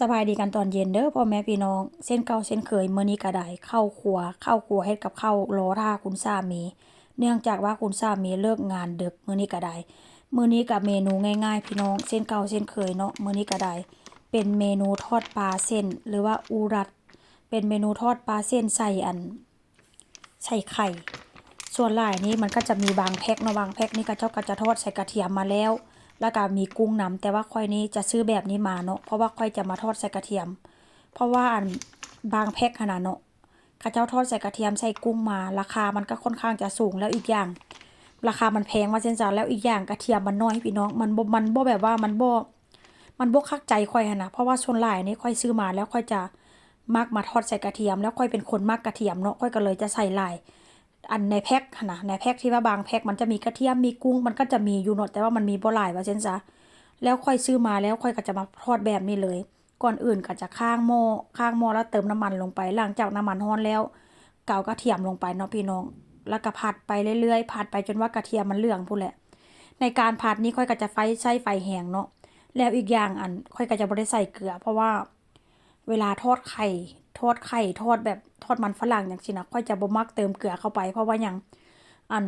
สบายดีกันตอนเย็นเด้อพ่อแม่พี่น้อง เส้นเก่าเส้นเคยเมื้อนี้ก็ไดเข้าครัว เข้าครัวเฮ็ดกับข้าวรอท่าคุณสามี เนื่องจากว่าคุณสามีเลิกงานดึกเมื้อนี้ก็ได้มื้อนี้กับเมนูง่ายๆ พี่น้องเส้นเก่าเส้นเคยเนาะมื้อนี้ก็ไดเป็นเมนูทอดปลาเส้นหรือว่าอูรัด เป็นเมนูทอดปลาเส้นใส่อันใส่ไข่ ส่วนหลายนี้มันก็จะมีบางแพ็คเนาะบางแพ็คนี่ก็เจ้าก็จะทอดใส่กระเทียมมาแล้ว แล้วก็มีกุ้งนำแต่ว่าค่อยนี้จะซื้อแบบนี้มาเนาะเพราะว่าค่อยจะมาทอดใส่กระเทียม เพราะว่าอันบางแพ็คขนาดเนาะข้าเจ้าทอดใส่กระเทียมใส่กุ้งมา ราคามันก็ค่อนข้างจะสูงแล้วอีกอย่าง ราคามันแพงว่าเส้นจานแล้วอีกอย่างกระเทียมมันน้อยพี่น้องมันบมันบ่แบบว่ามันบ่มันบ่คักใจค่อยหันนะเพราะว่าส่วนหลายนี่ค่อยซื้อมาแล้วค่อยจะมักมาทอดใส่กระเทียม แล้วค่อยเป็นคนมักกระเทียมเนาะค่อยก็เลยจะใส่หลาย อันในแพ็คนะในแพ็คที่ว่าบางแพ็คมันจะมีกระเทียมมีกุ้งมันก็จะมีอยู่เนาะแต่ว่ามันมีบ่หลายว่าเช่นซะแล้วค่อยซื้อมาแล้วค่อยก็จะมาทอดแบบนี้เลย ก่อนอื่นก็จะข้างหม้อข้างหม้อแล้วเติมน้ำมันลงไปหลังจากน้ำมันร้อนแล้วเกากระเทียมลงไปเนาะพี่น้อง แล้วก็ผัดไปเรื่อยๆผัดไปจนว่ากระเทียมมันเหลืองพู้นแหละ ในการผัดนี้ค่อยก็จะไฟใช้ไฟแห้งเนาะแล้วอีกอย่างอันค่อยก็จะบ่ได้ใส่เกลือ เพราะว่าเวลาทอดไข่ ทอดไข่ทอดแบบทอดมันฝรั่งอย่างนี้นะค่อยจะบ่มักเติมเกลือเข้าไป เพราะว่าอย่างอัน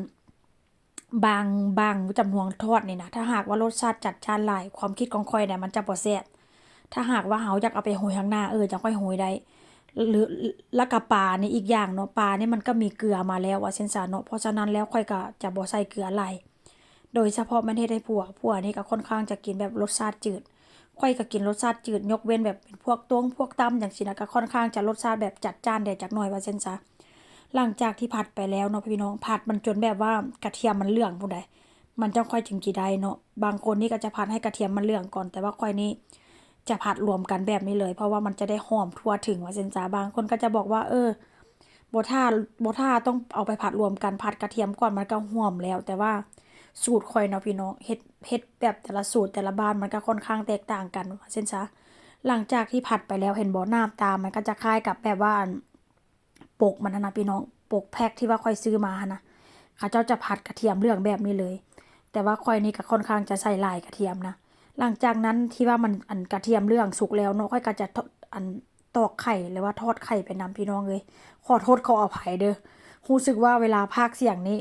บางบางจำนวนทอดนี่นะถ้าหากว่ารสชาติจัดจ้านหลายความคิดของค่อยเนี่ยมันจะบ่แซ่บถ้าหากว่าเฮาอยากเอาไปโหยข้างหน้าเออจะค่อยโหยได้หรือล้วก็ปลานี่อีกอย่างเนาะปลาเนี่ยมันก็มีเกลือมาแล้วว่าเส้นสาเนาะเพราะฉะนั้นแล้วค่อยก็จะบ่ใส่เกลือหลายโดยเฉพาะมันเฮ็ดให้ผัวผัวนี่ก็ค่อนข้างจะกินแบบรสชาติจืด ค่อยก็กินรสชาติจืดยกเว้นแบบเป็นพวกต้วงพวกตำอย่างซี่นะก็ค่อนข้างจะรสชาติแบบจัดจ้านแด่จักหน่อยว่าเส้นซะหลังจากที่ผัดไปแล้วเนาะพี่น้องผัดมันจนแบบว่ากระเทียมมันเหลืองพุ่นใดมันจะค่อยถึงกี่ได้เนาะบางคนนี่ก็จะผัดให้กระเทียมมันเหลืองก่อน แต่ว่าค่อยนี่จะผัดรวมกันแบบนี้เลย เพราะว่ามันจะได้หอมทั่วถึงว่าเส้นจ้าบางคนก็จะบอกว่า เออบท่าบท่าต้องเอาไปผัดรวมกันผัดกระเทียมก่อนมันก็หอมแล้ว แต่ว่า สูตรค่อยเนาะพี่น้องเฮ็ดเฮ็ดแบบแต่ละสูตรแต่ละบ้านมันก็ค่อนข้างแตกต่างกันเส้นซะหลังจากที่ผัดไปแล้วเห็นบ่น้ำตามันก็จะคล้ายกับแบบว่าปกมันนะพี่น้องปกแพ็คที่ว่าค่อยซื้อมานะเขาเจ้าจะผัดกระเทียมเหลืองแบบนี้เลย แต่ว่าค่อยนี่ก็ค่อนข้างจะใส่ลายกระเทียมนะหลังจากนั้นที่ว่ามันอันกระเทียมเรื่องสุกแล้วเนาะค่อยก็จะทอดอันตอกไข่หรือว่าทอดไข่ไปนำพี่น้องเลยขอโทษขออภัยเด้อ รู้สึกว่าเวลาพากเสียงนี้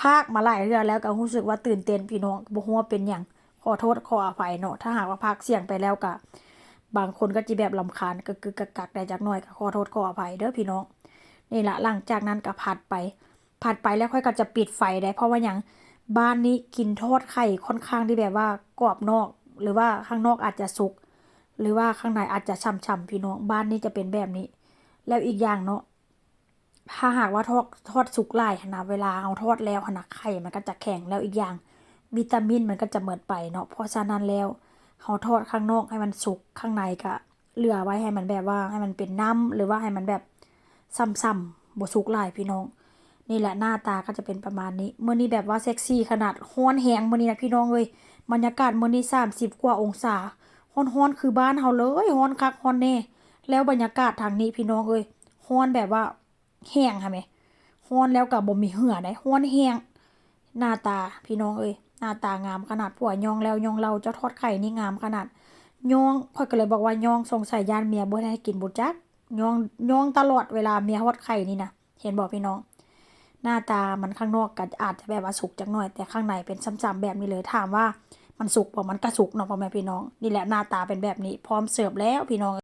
พากมาหลายเรื่องแล้วก็รู้สึกว่าตื่นเต้นพี่น้องบ่ฮู้ว่าเป็นหยังขอโทษขออภัยเนาะถ้าหากว่าพากเสียงไปแล้วก็บางคนก็จะแบบลำคาญกึกกึกกักกักได้จักหน่อยก็ขอโทษขออภัยเด้อพี่น้องนี่ละหลังจากนั้นก็ผัดไป ผัดไปแล้วค่อยก็จะปิดไฟได้ เพราะว่าหยังบ้านนี้กินทอดไข่ค่อนข้างที่แบบว่ากรอบนอก หรือว่าข้างนอกอาจจะสุก หรือว่าข้างในอาจจะช่ำๆพี่น้องบ้านนี้จะเป็นแบบนี้ แล้วอีกอย่างเนาะ ถ้าหากว่าทอดทอดสุกหลายขนาดเวลาเอาทอดแล้วขนาดไข่มันก็จะแข็งแล้วอีกอย่าง วิตามินมันก็จะเหมดไปเนาะเพราะฉะนั้นแล้วเขาทอดข้างนอกให้มันสุกข้างในก็เหลือไว้ให้มันแบบว่าให้มันเป็นน้ำหรือว่าให้มันแบบซ้ำๆบสุกหลายพี่น้อง นี่แหละหน้าตาก็จะเป็นประมาณนี้เมื่อนี้แบบว่าเซ็กซี่ขนาดฮ้อนแหงเมื่อนี้นะพี่น้องเอ้ยบรรยากาศเมื่อนี้30กว่าองศาฮ้อนๆคือบ้านเฮาเลยฮ้อนคักฮ้อนแน่แล้วบรรยากาศทางนี้พี่น้องเอ้ยฮ้อนแบบว่า แห้งค่ะแม่ฮ้อนแล้วก็บ่มีเหือได้ฮ้อนแห้งหน้าตาพี่น้องเอ้ยหน้าตางามขนาดผัวยองแล้วยองเราเจ้าทอดไข่นี่งามขนาดยองข่อยก็เลยบอกว่ายองสงสัยยานเมียบ่ได้ให้กินบ่จักยองยองตลอดเวลาเมียทอดไข่นี่นะเห็นบ่พี่น้อง หน้าตามันข้างนอกก็อาจจะแบบว่าสุกจักหน่อย แต่ข้างในเป็นซ้ำๆแบบนี้เลยถามว่ามันสุกบ่มันก็สุกเนาะพ่อแม่พี่น้อง นี่แหละหน้าตาเป็นแบบนี้พร้อมเสิร์ฟแล้วพี่น้อง